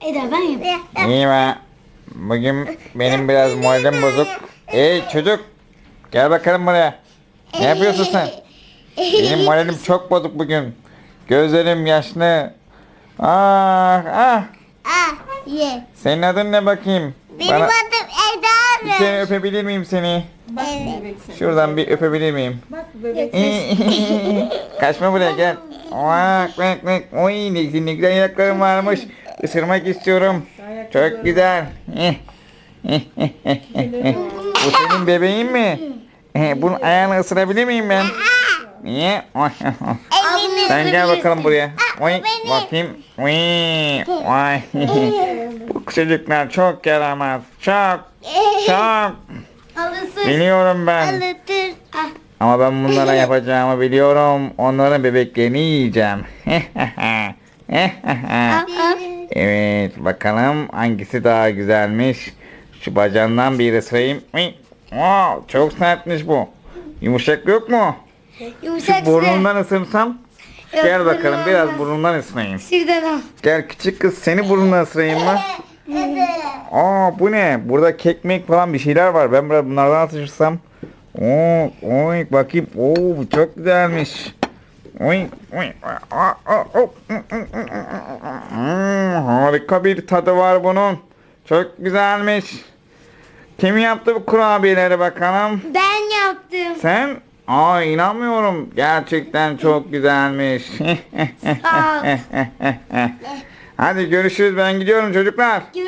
Eda ben yapayım. İyi be. Bugün benim biraz moralim bozuk. Ey çocuk. Gel bakalım buraya. Ne yapıyorsun sen? Benim moralim çok bozuk bugün. Gözlerim yaşlı. Ah ah. Ah ye. Senin adın ne bakayım? Benim adım Eda bir kere öpebilir miyim seni? Bak Evet. bebek sen. Şuradan bir öpebilir miyim? Bak bebek. Kaçma buraya gel. Vak vak vak. Oy ne, ne güzel ayaklarım varmış. Isırmak istiyorum. Çok güzel. Bu senin bebeğin mi? Bunun ayağını ısırabilir miyim ben? Niye? Elini Sen gel bakalım buraya. Oy, bakayım. Oy, vay. Bu çocuklar çok yaramaz. Çok, çok. Alısın. Biliyorum ben. Ama ben bunlara yapacağımı biliyorum. Onların bebeklerini yiyeceğim. evet, bakalım hangisi daha güzelmiş. Şu bacağından bir ısırayım. Wow, çok sertmiş bu. Yumuşak yok mu? Yumuşak Şu burnundan ısırsam. Yok, Gel bakalım biraz burnundan ısırayım. Şuradan al. Gel küçük kız seni burnundan ısırayım mı? Aa bu ne? Burada kekmek falan bir şeyler var. Ben biraz bunlardan atışırsam. Oo, oy bakayım. Oo bu çok güzelmiş. Oy, oy. Aa, aa, o. Hmm, harika bir tadı var bunun. Çok güzelmiş. Kim yaptı bu kurabiyeleri bakalım? Ben yaptım. Sen? Aa inanmıyorum. Gerçekten çok güzelmiş. Sağ ol. Hadi görüşürüz. Ben gidiyorum çocuklar. Görüşürüz.